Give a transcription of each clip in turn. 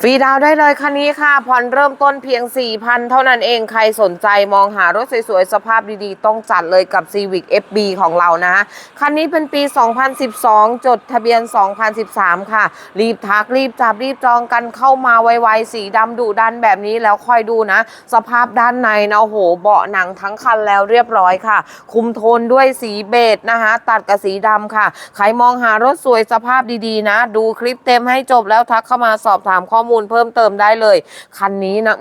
ฟรีดาวได้เลยคันนี้ค่ะผ่อนเริ่มต้นเพียง 4,000 เท่านั้นเองใครสนใจมองหารถสวยๆ สภาพดีๆ ต้องจัดเลยกับ Civic FB ของเรานะ คันนี้เป็นปี 2012 จดทะเบียน 2013 ค่ะ รีบทักรีบจับรีบจองกันเข้ามาไวๆ สีดำดุดันแบบนี้แล้วคอยดูนะ สภาพด้านในนะโอ้โหเบาะหนังทั้งคันแล้วเรียบร้อยค่ะ คุมโทนด้วยสีเบจนะคะ ตัดกับสีดำค่ะ ใครมองหารถสวยสภาพดีๆ นะ ดูคลิปเต็มให้จบแล้วทักเข้ามาสอบถามข้อมูลมูลเพิ่มเติมได้เลย คันนี้นะ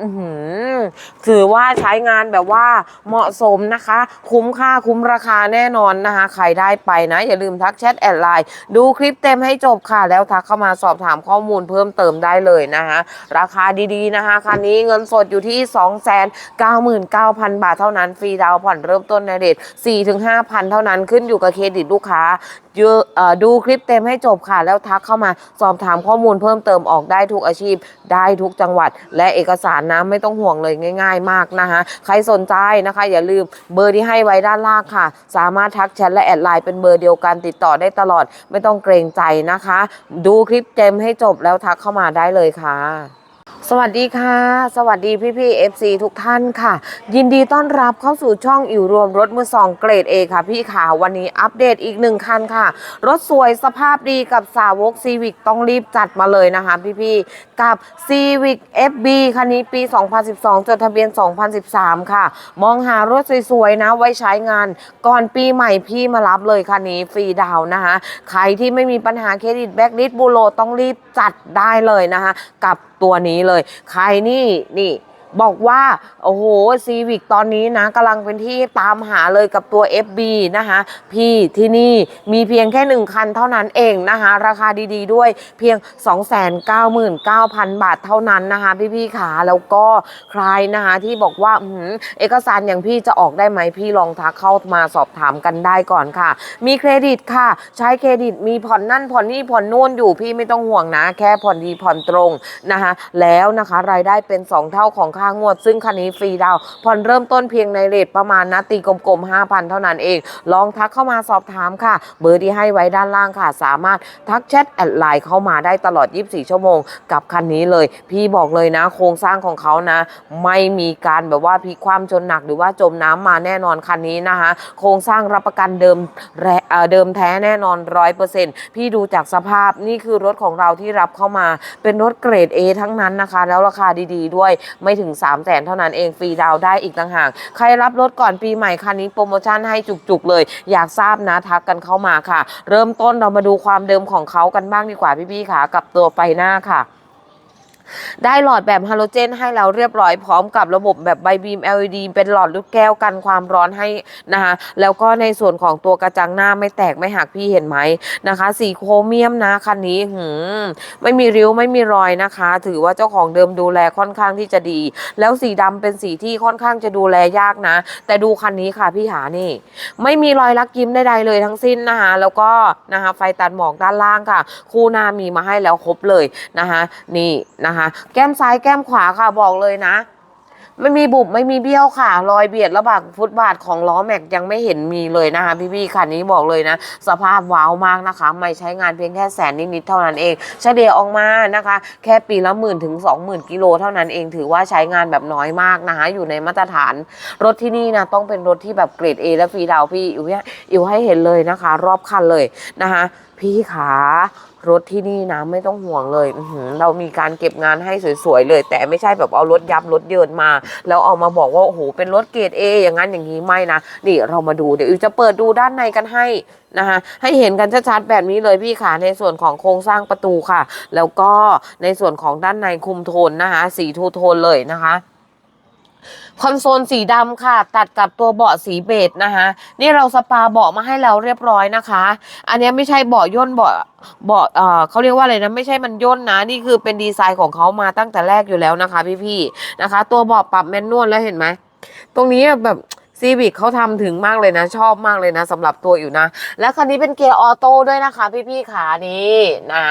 ถือว่าใช้งานแบบว่าเหมาะสมนะคะ คุ้มค่าคุ้มราคาแน่นอนนะคะ ใครได้ไปนะ อย่าลืมทักแชทแอดไลน์ดูคลิปเต็มให้จบค่ะ แล้วทักเข้ามาสอบถามข้อมูลเพิ่มเติมได้เลยนะคะราคาดีๆนะคะคันนี้เงินสดอยู่ที่ 299,000 บาทเท่านั้นฟรีดาวผ่อนเริ่มต้นในเรท4-5,000 เท่านั้นขึ้นอยู่กับเครดิตลูกค้า ดูคลิปเต็มให้จบค่ะ แล้วทักเข้ามาสอบถามข้อมูลเพิ่มเติมออกได้ทุกอาชีพ ได้ทุกจังหวัด และเอกสารนะไม่ต้องห่วงเลยง่าย ๆ มากนะคะใครสนใจนะคะ อย่าลืมเบอร์ที่ให้ไว้ด้านล่างค่ะ สามารถทักแชทและแอดไลน์เป็นเบอร์เดียวกันติดต่อได้ตลอด ไม่ต้องเกรงใจนะคะ ดูคลิปเต็มให้จบแล้วทักเข้ามาได้เลยค่ะ สวัสดีค่ะ สวัสดีพี่พี่ๆ FC ทุกท่านค่ะ ยินดีต้อนรับเข้าสู่ช่องอิ๋วรวมรถมือสองเกรด A ค่ะ พี่ขาวันนี้อัปเดตอีกหนึ่งคันค่ะ รถสวยสภาพดีกับสาวกซีวิกต้องรีบจัดมาเลยนะคะพี่พี่กับ Civic FB คันนี้ปี 2012 จดทะเบียน 2013 ค่ะ มองหารถสวยๆนะไว้ใช้งาน ก่อนปีใหม่พี่มารับเลยคันนี้ฟรีดาวน์นะคะใครที่ไม่มีปัญหาเครดิตแบ็กลิสบูโรต้องรีบจัดได้เลยนะคะกับตัวนี้เลย ใครนี่นี่ บอกว่า โอ้โหซีวิกตอนนี้นะกำลังเป็นที่ตามหาเลยกับตัว FB นะคะพี่ที่นี่มีเพียงแค่หนึ่งคันเท่านั้นเองนะคะราคาดีๆด้วยเพียง 299,000 บาทเท่านั้นนะคะพี่ๆขาแล้วก็ใครนะคะที่บอกว่าอเอกสารอย่างพี่จะออกได้ไหมพี่ลองทักเข้ามาสอบถามกันได้ก่อนค่ะ มีเครดิตค่ะ ใช้เครดิตมีผ่อนนั่นผ่อนนี่ผ่อนนู่นอยู่พี่ไม่ต้องห่วงนะ แค่ผ่อนดีผ่อนตรงนะคะแล้วนะคะรายได้เป็น 2 เท่าของค่างวดซึ่งคันนี้ฟรีดาวผ่อนเริ่มต้นเพียงในเรทประมาณนะตีกลมๆ5,000 เท่านั้นเอง ลองทักเข้ามาสอบถามค่ะ เบอร์ที่ให้ไว้ด้านล่างค่ะ สามารถทักแชทแอดไลน์เข้ามาได้ตลอด 24 ชั่วโมง กับคันนี้เลย พี่บอกเลยนะ โครงสร้างของเขานะ ไม่มีการแบบว่าพลิกคว่ำจนหนักหรือว่าจมน้ำมาแน่นอนคันนี้นะคะ โครงสร้างรับประกันเดิมแเอ่อเดิมแท้แน่นอนร้อยเปอร์เซ็นต์พี่ดูจากสภาพนี่คือรถของเราที่รับเข้ามา เป็นรถเกรด A ทั้งนั้นนะคะ แล้วราคาดี ๆ ด้วยไม่ถึง3 0 0แสนเท่านั้นเองฟรีดาวได้อีกต่างหาก ใครรับรถก่อนปีใหม่คันนี้โปรโมชั่นให้จุกๆเลย อยากทราบนะทักกันเข้ามาค่ะ เริ่มต้นเรามาดูความเดิมของเขากันบ้างดีกว่าพี่ๆค่ะ กับตัวไฟหน้าค่ะ ได้หลอดแบบฮาโลเจนให้เราเรียบร้อยพร้อมกับระบบแบบใบบีม LED เป็นหลอดลูกแก้วกันความร้อนให้นะคะแล้วก็ในส่วนของตัวกระจังหน้าไม่แตกไม่หักพี่เห็นไหมนะคะ สีโครเมียมนะคันนี้หืมไม่มีริ้วไม่มีรอยนะคะ ถือว่าเจ้าของเดิมดูแลค่อนข้างที่จะดี แล้วสีดำเป็นสีที่ค่อนข้างจะดูแลยากนะ แต่ดูคันนี้ค่ะพี่หานี่ ไม่มีรอยลักยิ้มใดๆเลยทั้งสิ้นนะคะแล้วก็นะคะไฟตัดหมอกด้านล่างค่ะ คู่หน้ามีมาให้แล้วครบเลยนะคะนี่นะคะแก้มซ้ายแก้มขวาค่ะบอกเลยนะ ไม่มีบุบไม่มีเบี้ยวค่ะ รอยเบียดระหว่างฟุตบาทของล้อแม็กยังไม่เห็นมีเลยนะคะ พี่ๆคันนี้บอกเลยนะ สภาพว้าวมากนะคะ ไม่ใช้งานเพียงแค่แสนนิดๆเท่านั้นเอง เฉลี่ยออกมานะคะ แค่ปีละหมื่นถึงสองหมื่นกิโลเท่านั้นเอง ถือว่าใช้งานแบบน้อยมากนะคะ อยู่ในมาตรฐาน รถที่นี่นะต้องเป็นรถที่แบบเกรด A และฟรีดาวพี่อิวให้อิวให้เห็นเลยนะคะ รอบคันเลยนะคะ พี่ขา รถที่นี่นะไม่ต้องห่วงเลยเรามีการเก็บงานให้สวยๆเลย แต่ไม่ใช่แบบเอารถยับรถเยินมา แล้วเอามาบอกว่าโอ้โหเป็นรถเกรด A ออย่างนั้นอย่างนี้ไม่นะนี่เรามาดูเดี๋ยวอิวจะเปิดดูด้านในกันให้นะคะให้เห็นกันชัดๆแบบนี้เลยพี่ขาในส่วนของโครงสร้างประตูค่ะ แล้วก็ในส่วนของด้านในคุมโทนนะคะสีทูโทนเลยนะคะ คอนโซลสีดำค่ะ ตัดกับตัวเบาะสีเบจนะคะ นี่เราสปาเบาะมาให้เราเรียบร้อยนะคะ อันนี้ไม่ใช่เบาะย่นเบาะเบาะเอ่อเขาเรียกว่าอะไรนะไม่ใช่มันย่นนะ นี่คือเป็นดีไซน์ของเขามาตั้งแต่แรกอยู่แล้วนะคะ พี่ๆนะคะ ตัวเบาะปรับแมนนวลแล้วเห็นไหมตรงนี้แบบซีวิกเขาทำถึงมากเลยนะ ชอบมากเลยนะสำหรับตัวอยู่นะ แล้วคันนี้เป็นเกียร์ออโต้ด้วยนะคะ พี่ๆขานี่นะ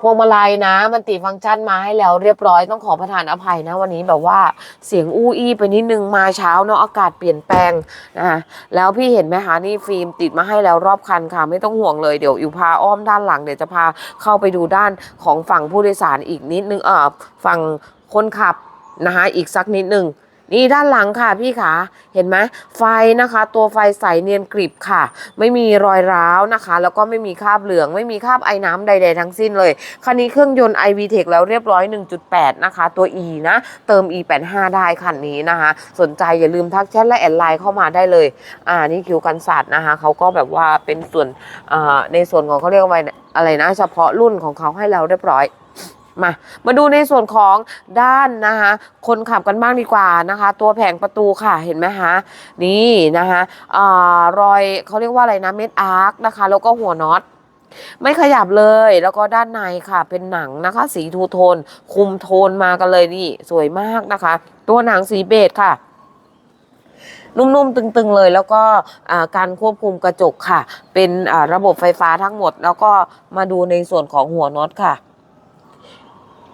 พวงมาลัยนะ มันติฟังก์ชันมาให้แล้วเรียบร้อยต้องขอประทานอภัยนะ วันนี้แบบว่าเสียงอู้อี้ไปนิดนึงมาเช้าเนาะอากาศเปลี่ยนแปลงนะแล้วพี่เห็นไหมคะนี่ฟิล์มติดมาให้แล้วรอบคันค่ะ ไม่ต้องห่วงเลยเดี๋ยวอยู่พาอ้อมด้านหลังเดี๋ยวจะพาเข้าไปดูด้านของฝั่งผู้โดยสารอีกนิดนึงเออฝั่งคนขับนะคะอีกสักนิดนึง นี่ด้านหลังค่ะพี่ขาเห็นไหมไฟนะคะ ตัวไฟใสเนียนกริบค่ะ ไม่มีรอยร้าวนะคะ แล้วก็ไม่มีคราบเหลือง ไม่มีคราบไอ้น้ำใด ๆ ทั้งสิ้นเลย คันนี้เครื่องยนต์ iVTEC แล้วเรียบร้อย 1.8 นะคะ ตัว E นะ เติม E85 ได้คันนี้นะคะ สนใจอย่าลืมทักแชทและแอดไลน์เข้ามาได้เลย อ่านี่คิวกันศาสตร์นะคะเขาก็แบบว่าเป็นส่วนในส่วนของเขาเรียกว่าอะไรนะ เฉพาะรุ่นของเขาให้เราเรียบร้อย มา มาดูในส่วนของด้านนะคะ คนขับกันบ้างดีกว่านะคะ ตัวแผงประตูค่ะเห็นไหมคะนี่นะคะอรอยเขาเรียกว่าอะไรนะเม็ดอาร์คนะคะ แล้วก็หัวน็อตไม่ขยับเลยแล้วก็ด้านในค่ะ เป็นหนังนะคะ สีทูโทน คุมโทนมากันเลยนี่สวยมากนะคะ ตัวหนังสีเบจค่ะนุ่มๆ ตึงๆ เลย แล้วก็การควบคุมกระจกค่ะ เป็นระบบไฟฟ้าทั้งหมด แล้วก็มาดูในส่วนของหัวน็อตค่ะ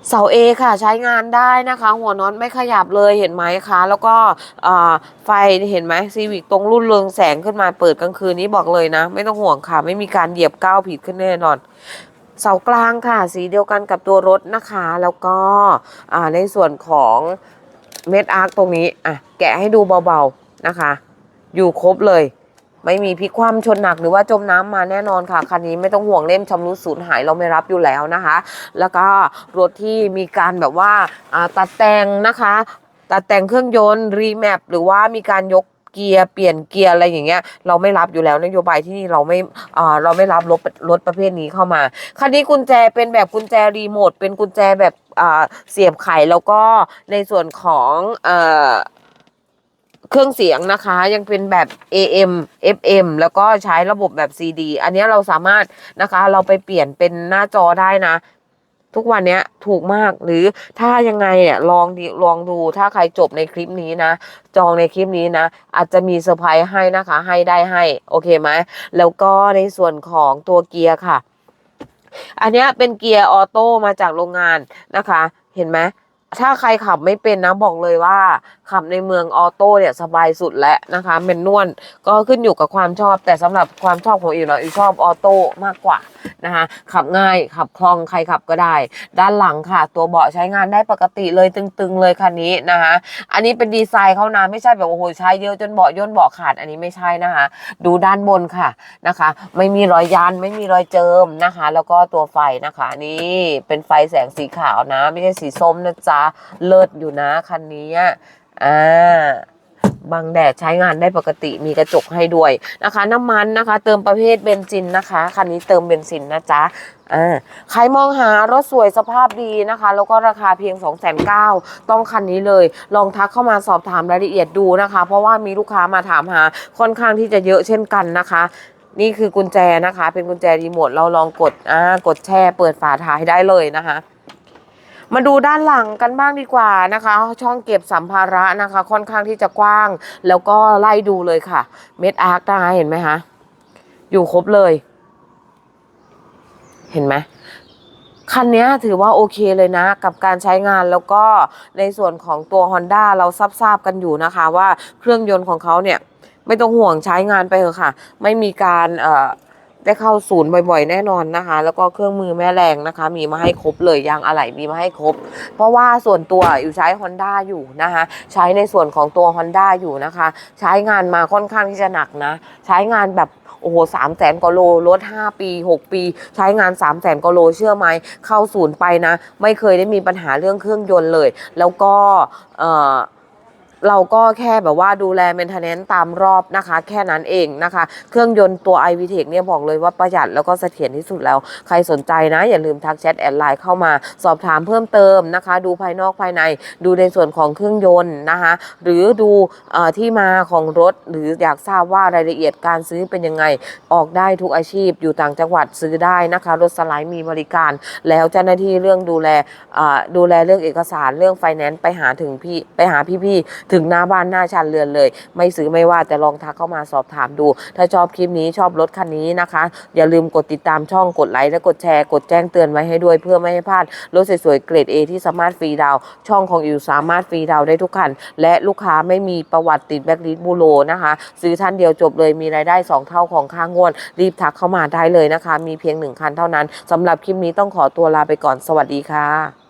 เสา A ค่ะใช้งานได้นะคะ หัวน็อตไม่ขยับเลยเห็นไหมคะ แล้วก็ไฟเห็นไหมซีวิกตรงรุ่นเรืองแสงขึ้นมาเปิดกลางคืนนี้บอกเลยนะ ไม่ต้องห่วงค่ะ ไม่มีการเหยียบก้าวผิดขึ้นแน่นอน เสากลางค่ะ สีเดียวกันกับตัวรถนะคะ แล้วก็ในส่วนของเม็ดอาร์คตรงนี้อะแกะให้ดูเบาๆนะคะ อยู่ครบเลย ไม่มีพลิกคว่ำชนหนักหรือว่าจมน้ำมาแน่นอนค่ะคันนี้ไม่ต้องห่วงเล่มชำรุดสูญหายเราไม่รับอยู่แล้วนะคะ แล้วก็รถที่มีการแบบว่าตัดแต่งนะคะตัดแต่งเครื่องยนต์รีแมปหรือว่ามีการยกเกียร์เปลี่ยนเกียร์อะไรอย่างเงี้ยเราไม่รับอยู่แล้วนโยบายที่นี่เราไม่เราไม่รับรถรถประเภทนี้เข้ามาคันนี้กุญแจเป็นแบบกุญแจรีโมทเป็นกุญแจแบบเสียบไขแล้วก็ในส่วนของ เครื่องเสียงนะคะ ยังเป็นแบบ AM FM แล้วก็ใช้ระบบแบบ CD อันนี้เราสามารถนะคะ เราไปเปลี่ยนเป็นหน้าจอได้นะ ทุกวันนี้ถูกมากหรือถ้ายังไงเนี่ยลองดิลองดูถ้าใครจบในคลิปนี้นะ จองในคลิปนี้นะ อาจจะมีเซอร์ไพรส์ให้นะคะ ให้ได้ให้ โอเคไหมแล้วก็ในส่วนของตัวเกียร์ค่ะ อันนี้เป็นเกียร์ออโต้มาจากโรงงานนะคะ เห็นไหม ถ้าใครขับไม่เป็นนะบอกเลยว่า ขับในเมืองออโต้เนี่ยสบายสุดแล้วนะคะเป็นนวลก็ขึ้นอยู่กับความชอบ แต่สำหรับความชอบของอิวเนาะอิวชอบออโต้มากกว่านะคะขับง่ายขับคล่องใครขับก็ได้ ด้านหลังค่ะ ตัวเบาะใช้งานได้ปกติเลยตึงๆเลยคันนี้นะคะอันนี้เป็นดีไซน์เขานะไม่ใช่แบบโอ้โหใช้เยอะจนเบาะย่นเบาะขาดอันนี้ไม่ใช่นะคะ ดูด้านบนค่ะนะคะ ไม่มีรอยยันไม่มีรอยเจิมนะคะ แล้วก็ตัวไฟนะคะ นี่เป็นไฟแสงสีขาวนะ ไม่ใช่สีส้มนะจ๊ะเลิศอยู่นะคันนี้อ่าบังแดดใช้งานได้ปกติมีกระจกให้ด้วยนะคะ น้ำมันนะคะ เติมประเภทเบนซินนะคะ คันนี้เติมเบนซินนะจ๊ะอ่าใครมองหารถสวยสภาพดีนะคะ แล้วก็ราคาเพียง 2 9 0 0 0ต้องคันนี้เลย ลองทักเข้ามาสอบถามรายละเอียดดูนะคะ เพราะว่ามีลูกค้ามาถามหาค่อนข้างที่จะเยอะเช่นกันนะคะนี่คือกุญแจนะคะ เป็นกุญแจรีโมทเราลองกดอ่ากดแช่เปิดฝาท้ายได้เลยนะคะ มาดูด้านหลังกันบ้างดีกว่านะคะ ช่องเก็บสัมภาระนะคะ ค่อนข้างที่จะกว้าง แล้วก็ไล่ดูเลยค่ะ เม็ดอาร์คนะคะเห็นไหมคะอยู่ครบเลย เห็นไหมคันนี้ถือว่าโอเคเลยนะ กับการใช้งานแล้วก็ในส่วนของตัว Honda เราทราบๆกันอยู่นะคะ ว่าเครื่องยนต์ของเขาเนี่ย ไม่ต้องห่วงใช้งานไปเถอะค่ะ ไม่มีการเอ ได้เข้าศูนย์บ่อยๆ แน่นอนนะคะ แล้วก็เครื่องมือแม่แรงนะคะ มีมาให้ครบเลยยางอะไหล่มีมาให้ครบ เพราะว่าส่วนตัวอยู่ใช้ Honda อยู่นะคะ ใช้ในส่วนของตัว Honda อยู่นะคะ ใช้งานมาค่อนข้างที่จะหนักนะ ใช้งานแบบโอ้โหสามแสนกว่าโลรถ5 ปี 6 ปี ใช้งาน3 0 0แสนกว่าโลเชื่อไหมเข้าศูนย์ไปนะ ไม่เคยได้มีปัญหาเรื่องเครื่องยนต์เลย แล้วก็เอ่อ เราก็แค่แบบว่าดูแลเมนเทนเนนตามรอบนะคะ แค่นั้นเองนะคะ เครื่องยนต์ตัว i v t e c เนี่ยบอกเลยว่าประหยัดแล้วก็เสถียรที่สุดแล้ว ใครสนใจนะ อย่าลืมทักแชทแอดไลน์เข้ามาสอบถามเพิ่มเติมนะคะ ดูภายนอกภายใน ดูในส่วนของเครื่องยนต์นะคะ หรือดูอที่มาของรถ หรืออยากทราบว่ารายละเอียดการซื้อเป็นยังไง ออกได้ทุกอาชีพอยู่ต่างจังหวัดซื้อได้นะคะ รถสไลด์มีบริการ แล้วเจ้าหน้าที่เรื่องดูแลดูแลเรื่องเอกสารเรื่องไฟแนนซ์ไปหาถึงพี่ไปหาพี่ๆถึงหน้าบ้านหน้าชันเรือนเลย ไม่ซื้อไม่ว่าแต่ลองทักเข้ามาสอบถามดู ถ้าชอบคลิปนี้ชอบรถคันนี้นะคะ อย่าลืมกดติดตามช่องกดไลค์และกดแชร์ กดแจ้งเตือนไว้ให้ด้วยเพื่อไม่ให้พลาดรถสวยๆเกรด A ที่สามารถฟรีดาว ช่องของอิวสามารถฟรีดาวได้ทุกคัน และลูกค้าไม่มีประวัติติดแบล็คลิสต์บูโรนะคะ ซื้อท่านเดียวจบเลยมีรายได้ 2 เท่าของค่างวด รีบทักเข้ามาได้เลยนะคะ มีเพียงหนึ่งคันเท่านั้นสำหรับคลิปนี้ต้องขอตัวลาไปก่อนสวัสดีค่ะ